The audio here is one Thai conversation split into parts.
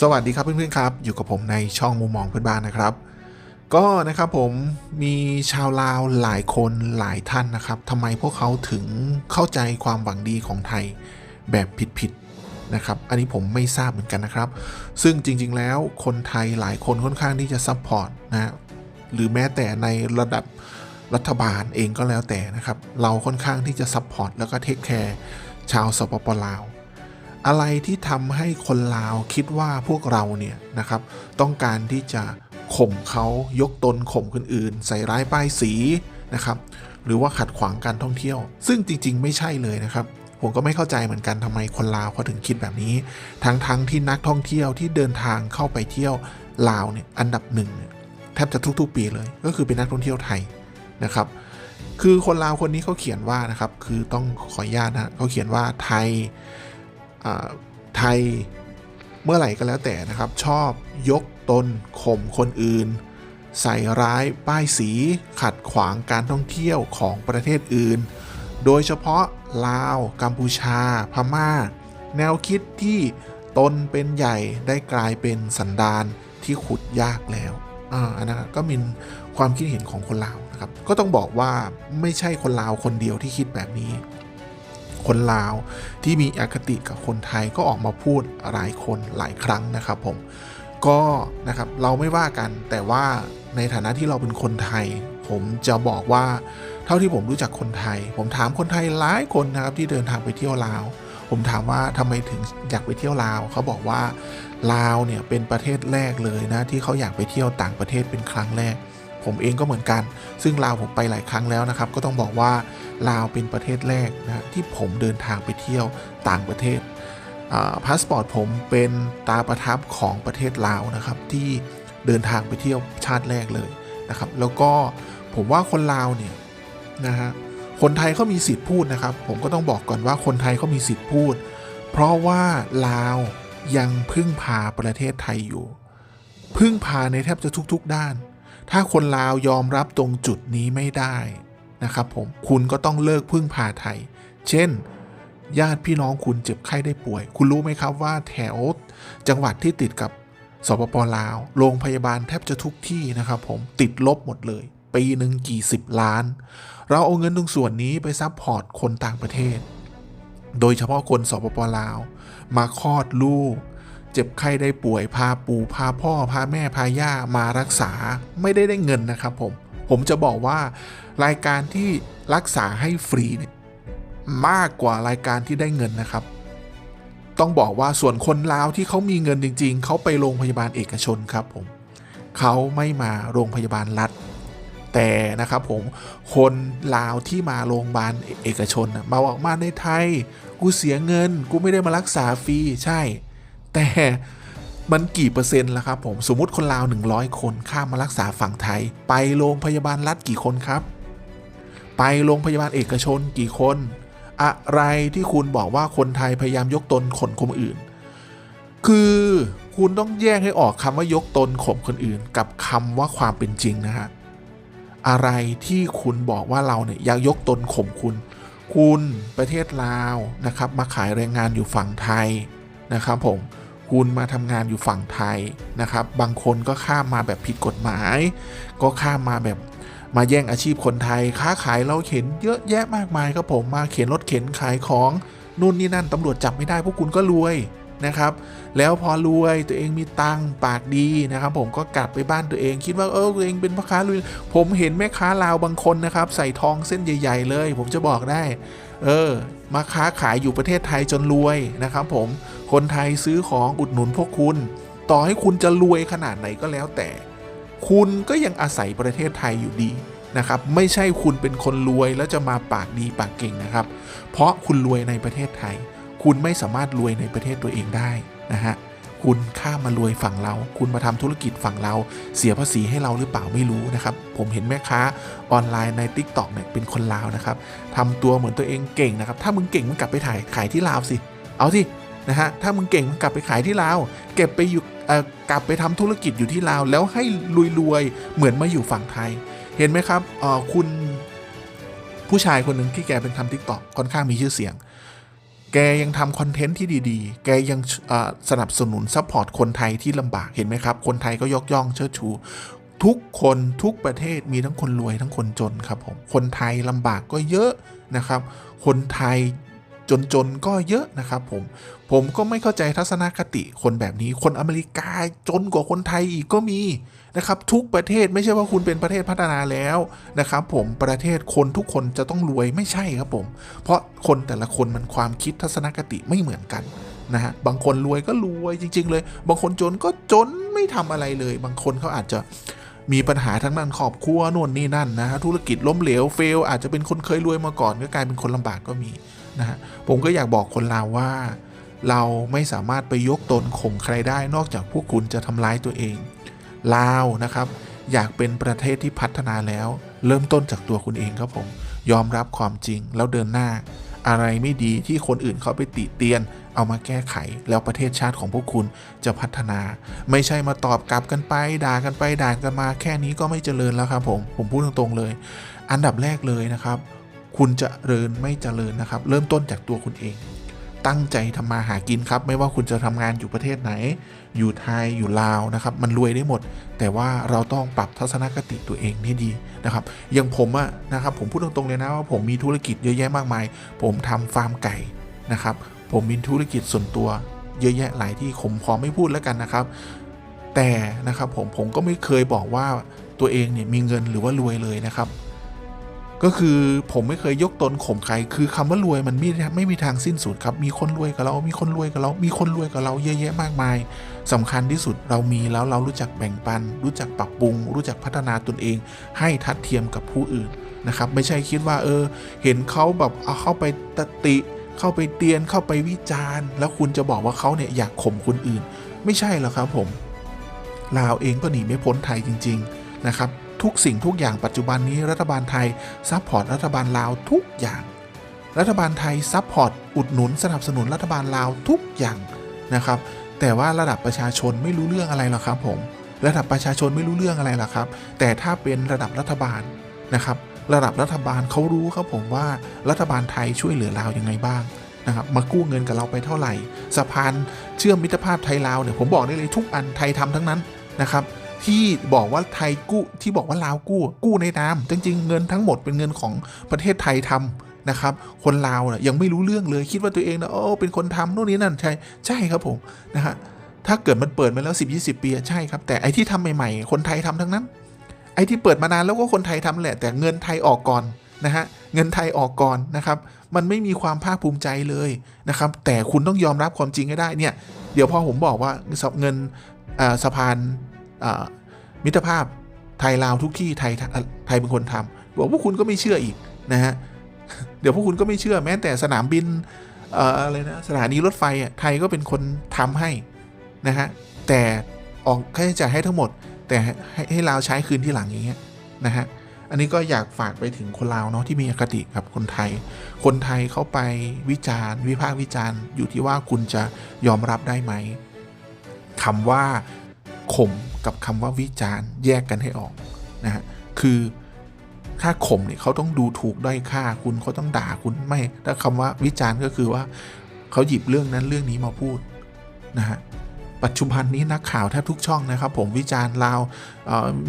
สวัสดีครับเพื่อนๆครับ อยู่กับผมในช่องมุมมองเพื่อนบ้านนะครับ ก็นะครับผมมีชาวลาวหลายคนหลายท่านนะครับทำไมพวกเขาถึงเข้าใจความหวังดีของไทยแบบผิดๆนะครับ อันนี้ผมไม่ทราบเหมือนกันนะครับ ซึ่งจริงๆแล้วคนไทยหลายคนค่อนข้างที่จะซัพพอร์ตนะหรือแม้แต่ในระดับรัฐบาลเองก็แล้วแต่นะครับ เราค่อนข้างที่จะซัพพอร์ตแล้วก็เทคแคร์ชาวสปปลาว อะไรที่ทำให้คนลาวคิดว่าพวกเราเนี่ยนะครับ ต้องการที่จะข่มเขายกตนข่มคนอื่น ใส่ร้ายป้ายสีนะครับ หรือว่าขัดขวางการท่องเที่ยว ซึ่งจริง ๆ ไม่ใช่เลยนะครับ ผมก็ไม่เข้าใจเหมือนกันทำไมคนลาวเขาถึงคิดแบบนี้ ทั้งๆทที่นักท่องเที่ยวที่เดินทางเข้าไปเที่ยวลาวเนี่ยอันดับหนึ่งแทบจะทุกๆ ปีเลย ก็คือเป็นนักท่องเที่ยวไทยนะครับ คือคนลาวคนนี้เขาเขียนว่านะครับ คือต้องขออนุญาตนะเขาเขียนว่าไทย ไทยเมื่อไหร่ก็แล้วแต่นะครับ ชอบยกตนข่มคนอื่น ใส่ร้ายป้ายสีขัดขวางการท่องเที่ยวของประเทศอื่น โดยเฉพาะลาว กัมพูชา พม่า แนวคิดที่ตนเป็นใหญ่ได้กลายเป็นสันดานที่ขุดยากแล้วอ่าอันนั้นก็มีความคิดเห็นของคนลาวนะครับ ก็ต้องบอกว่าไม่ใช่คนลาวคนเดียวที่คิดแบบนี้ คนลาว ที่มีอคติกับคนไทยก็ออกมาพูดหลายคนหลายครั้งนะครับผมก็นะครับเราไม่ว่ากันแต่ว่าในฐานะที่เราเป็นคนไทย ผมจะบอกว่าเท่าที่ผมรู้จักคนไทย ผมถามคนไทยหลายคนนะครับที่เดินทางไปเที่ยวลาว ผมถามว่าทำไมถึงอยากไปเที่ยวลาวเขาบอกว่าลาวเนี่ยเป็นประเทศแรกเลยนะที่เขาอยากไปเที่ยวต่างประเทศเป็นครั้งแรก ผมเองก็เหมือนกัน ซึ่งลาวผมไปหลายครั้งแล้วนะครับ ก็ต้องบอกว่าลาวเป็นประเทศแรกนะที่ผมเดินทางไปเที่ยวต่างประเทศพาสปอร์ตผมเป็นตาประทับของประเทศลาวนะครับ ที่เดินทางไปเที่ยวชาติแรกเลยนะครับ แล้วก็ผมว่าคนลาวเนี่ยนะฮะคนไทยเขามีสิทธิ์พูดนะครับ ผมก็ต้องบอกก่อนว่าคนไทยเขามีสิทธิ์พูด เพราะว่าลาวยังพึ่งพาประเทศไทยอยู่ พึ่งพาในแทบจะทุก ๆ ด้าน ถ้าคนลาวยอมรับตรงจุดนี้ไม่ได้นะครับผมคุณก็ต้องเลิกพึ่งพาไทย เช่น ญาติพี่น้องคุณเจ็บไข้ได้ป่วย คุณรู้ไหมครับว่าแถวจังหวัดที่ติดกับสปปลาว โรงพยาบาลแทบจะทุกที่นะครับผมติดลบหมดเลย ปีหนึ่งกี่สิบล้าน เราเอาเงินตรงส่วนนี้ไปซัพพอร์ตคนต่างประเทศ โดยเฉพาะคนสปปลาว มาคลอดลูก เจ็บไข้ได้ป่วยพาปู่พาพ่อพาแม่พาย่ามารักษาไม่ได้ได้เงินนะครับผม ผมจะบอกว่ารายการที่รักษาให้ฟรีเนี่ยมากกว่ารายการที่ได้เงินนะครับ ต้องบอกว่าส่วนคนลาวที่เขามีเงินจริง ๆเขาไปโรงพยาบาลเอกชนครับผมเขาไม่มาโรงพยาบาลรัฐ แต่นะครับผมคนลาวที่มาโรงพยาบาลเอกชนมาบอกมาในไทย กูเสียเงิน กูไม่ได้มารักษาฟรีใช่ แต่มันกี่เปอร์เซ็นต์ละครับผมสมมติคนลาว 100 คนข้ามมารักษาฝั่งไทย ไปโรงพยาบาลรัฐกี่คนครับ ไปโรงพยาบาลเอกชนกี่คน อะไรที่คุณบอกว่าคนไทยพยายามยกตนข่มคนอื่น คือคุณต้องแยกให้ออกคำว่ายกตนข่มคนอื่น กับคำว่าความเป็นจริงนะฮะอะไรที่คุณบอกว่าเราเนี่ยอยากยกตนข่มคุณ คุณประเทศลาวนะครับ มาขายแรงงานอยู่ฝั่งไทยนะครับผม คุณมาทำงานอยู่ฝั่งไทยนะครับ บางคนก็ข้ามมาแบบผิดกฎหมาย ก็ข้ามมาแบบมาแย่งอาชีพคนไทย ค้าขายเราเข็นเยอะแยะมากมายครับผมมาเข็นรถเข็นขายของนู่นนี่นั่นตำรวจจับไม่ได้พวกคุณก็รวย นะครับ แล้วพอรวยตัวเองมีตังค์ปากดีนะครับ ผมก็กลับไปบ้านตัวเองคิดว่าเออตัวเองเป็นพ่อค้ารวยผมเห็นแม่ค้าลาวบางคนนะครับ ใส่ทองเส้นใหญ่ๆเลย ผมจะบอกได้ เออ มาค้าขายอยู่ประเทศไทยจนรวยนะครับ ผมคนไทยซื้อของอุดหนุนพวกคุณ ต่อให้คุณจะรวยขนาดไหนก็แล้วแต่ คุณก็ยังอาศัยประเทศไทยอยู่ดีนะครับไม่ใช่คุณเป็นคนรวยแล้วจะมาปากดีปากเก่งนะครับ เพราะคุณรวยในประเทศไทย คุณไม่สามารถรวยในประเทศตัวเองได้นะฮะคุณข้ามมารวยฝั่งเรา คุณมาทำธุรกิจฝั่งเรา เสียภาษีให้เราหรือเปล่าไม่รู้นะครับ ผมเห็นแม่ค้าออนไลน์ใน t ิ k t o k เนี่ยเป็นคนลาวนะครับทำตัวเหมือนตัวเองเก่งนะครับ ถ้ามึงเก่งมึงกลับไปถ่ายขายที่ลาวสิ เอาสินะฮะ ถ้ามึงเก่งมึงกลับไปขายที่ลาว เก็บไปอยู่เอ่อกลับไปทำธุรกิจอยู่ที่ลาว แล้วให้รวยๆ เหมือนมาอยู่ฝั่งไทย เห็นไหมครับเอ่อคุณผู้ชายคนหนึ่งที่แกเป็นทำทิกตอกค่อนข้างมีชื่อเสียง แกยังทำคอนเทนต์ที่ดีๆ แกยังอ่อสนับสนุนซัพพอร์ตคนไทยที่ลำบากเห็นไหมครับ คนไทยก็ยกย่องเชิดชู ทุกคนทุกประเทศมีทั้งคนรวยทั้งคนจนครับผม คนไทยลำบากก็เยอะนะครับ คนไทย จนๆก็เยอะนะครับผม ผมก็ไม่เข้าใจทัศนคติคนแบบนี้ คนอเมริกาจนกว่าคนไทยอีกก็มีนะครับ ทุกประเทศไม่ใช่ว่าคุณเป็นประเทศพัฒนาแล้วนะครับผมประเทศคนทุกคนจะต้องรวยไม่ใช่ครับผม เพราะคนแต่ละคนมันความคิดทัศนคติไม่เหมือนกันนะฮะบางคนรวยก็รวยจริง ๆ เลย บางคนจนก็จนไม่ทำอะไรเลย บางคนเขาอาจจะมีปัญหาทั้งนั้นครอบครัวโน่นนี่นั่นนะฮะธุรกิจล้มเหลวเฟลอาจจะเป็นคนเคยรวยมาก่อนก็กลายเป็นคนลำบากก็มี นะฮะผมก็อยากบอกคนลาวว่า เราไม่สามารถไปยกตนข่มใครได้นอกจากพวกคุณจะทำร้ายตัวเอง ลาวนะครับ อยากเป็นประเทศที่พัฒนาแล้ว เริ่มต้นจากตัวคุณเองครับผม ยอมรับความจริงแล้วเดินหน้า อะไรไม่ดีที่คนอื่นเขาไปติเตียน เอามาแก้ไข แล้วประเทศชาติของพวกคุณจะพัฒนา ไม่ใช่มาตอบกลับกันไป ด่ากันไปด่ากันมา แค่นี้ก็ไม่เจริญแล้วครับผมผมพูดตรงๆเลย อันดับแรกเลยนะครับ คุณจะเริญไม่เจริญนะครับ เริ่มต้นจากตัวคุณเอง ตั้งใจทำมาหากินครับ ไม่ว่าคุณจะทำงานอยู่ประเทศไหน อยู่ไทยอยู่ลาวนะครับ มันรวยได้หมด แต่ว่าเราต้องปรับทัศนคติตัวเองให้ดีนะครับอย่างผมอะนะครับผมพูดตรงๆเลยนะว่าผมมีธุรกิจเยอะแยะมากมาย ผมทำฟาร์มไก่นะครับ ผมมีธุรกิจส่วนตัวเยอะแยะหลายที่ผมขอไม่พูดแล้วกันนะครับ แต่นะครับผมผมก็ไม่เคยบอกว่าตัวเองเนี่ยมีเงินหรือว่ารวยเลยนะครับ ก็คือผมไม่เคยยกตนข่มใคร คือคำว่ารวยมันไม่ไม่มีทางสิ้นสุดครับ มีคนรวยกับเรา มีคนรวยกับเรา มีคนรวยกับเราเยอะแยะมากมายสำคัญที่สุดเรามีแล้วเรารู้จักแบ่งปัน รู้จักปรับปรุง รู้จักพัฒนาตนเอง ให้ทัดเทียมกับผู้อื่นนะครับ ไม่ใช่คิดว่าเออ เห็นเขาแบบเอาเข้าไปตติ เข้าไปเตียนเข้าไปวิจารณ์ แล้วคุณจะบอกว่าเขาเนี่ยอยากข่มคนอื่น ไม่ใช่หรอกครับผมลาวเองก็หนีไม่พ้นไทยจริง ๆนะครับ ทุกสิ่งทุกอย่างปัจจุบันนี้รัฐบาลไทยซัพพอร์ตรัฐบาลลาวทุกอย่าง รัฐบาลไทยซัพพอร์ตอุดหนุนสนับสนุนรัฐบาลลาวทุกอย่างนะครับ แต่ว่าระดับประชาชนไม่รู้เรื่องอะไรหรอกครับผม ระดับประชาชนไม่รู้เรื่องอะไรหรอกครับ แต่ถ้าเป็นระดับรัฐบาลนะครับ ระดับรัฐบาลเขารู้ครับผมว่ารัฐบาลไทยช่วยเหลือลาวยังไงบ้างนะครับมากู้เงินกับเราไปเท่าไหร่ สะพานเชื่อมมิตรภาพไทยลาวเนี่ยผมบอกได้เลยทุกอันไทยทำทั้งนั้นนะครับ ที่บอกว่าไทยกู้ที่บอกว่าลาวกู้กู้ในนามจริง ๆ เงินทั้งหมดเป็นเงินของประเทศไทยทำนะครับ คนลาวนะยังไม่รู้เรื่องเลยคิดว่าตัวเองนะโอ้เป็นคนทำโน่นนี่นั่นใช่ใช่ครับผมนะฮะถ้าเกิดมันเปิดมาแล้ว 10 20 ปีใช่ครับ แต่ไอที่ทำใหม่ๆ คนไทยทำทั้งนั้น ไอที่เปิดมานานแล้วก็คนไทยทำแหละ แต่เงินไทยออกก่อนนะฮะเงินไทยออกก่อนนะครับ มันไม่มีความภาคภูมิใจเลยนะครับ แต่คุณต้องยอมรับความจริงให้ได้เนี่ย เดี๋ยวพอผมบอกว่าเงินสะพาน มิตรภาพไทยลาวทุกที่ไทยไทยเป็นคนทำบอกพวกคุณก็ไม่เชื่ออีกนะฮะเดี๋ยวพวกคุณก็ไม่เชื่อแม้แต่สนามบินอะไรนะสถานีรถไฟอะไทยก็เป็นคนทำให้นะฮะแต่ออกค่าใช้จ่ายให้ทั้งหมด แต่ให้ให้ลาวใช้คืนที่หลังอย่างเงี้ยนะฮะอันนี้ก็อยากฝากไปถึงคนลาวเนาะที่มีอคติกับคนไทย คนไทยเข้าไปวิจารณ์ วิพากษ์วิจารณ์ อยู่ที่ว่าคุณจะยอมรับได้ไหมคำว่าข่ม กับคำว่าวิจารณ์แยกกันให้ออกนะฮะคือถ้าข่มเนี่ยเขาต้องดูถูกด้อยค่าคุณเขาต้องด่าคุณไม่ถ้าคำว่าวิจารณ์ก็คือว่าเขาหยิบเรื่องนั้นเรื่องนี้มาพูดนะฮะปัจจุบันนี้นักข่าวแทบทุกช่องนะครับ ผมวิจารณ์ลาว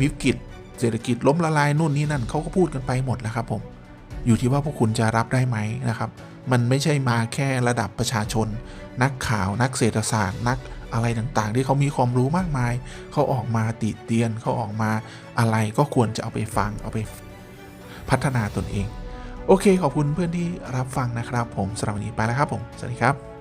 วิกฤตเศรษฐกิจล้มละลายนู่นนี่นั่นเขาก็พูดกันไปหมดแล้วครับผมอยู่ที่ว่าพวกคุณจะรับได้ไหมนะครับ มันไม่ใช่มาแค่ระดับประชาชน นักข่าวนักเศรษฐศาสตร์ นัก อะไรต่างๆ ที่เขามีความรู้มากมาย เขาออกมาติเตียนเขาออกมาอะไรก็ควรจะเอาไปฟังเอาไปพัฒนาตนเอง โอเค ขอบคุณเพื่อนที่รับฟังนะครับ ผมสำหรับวันนี้ไปแล้วครับผม สวัสดีครับ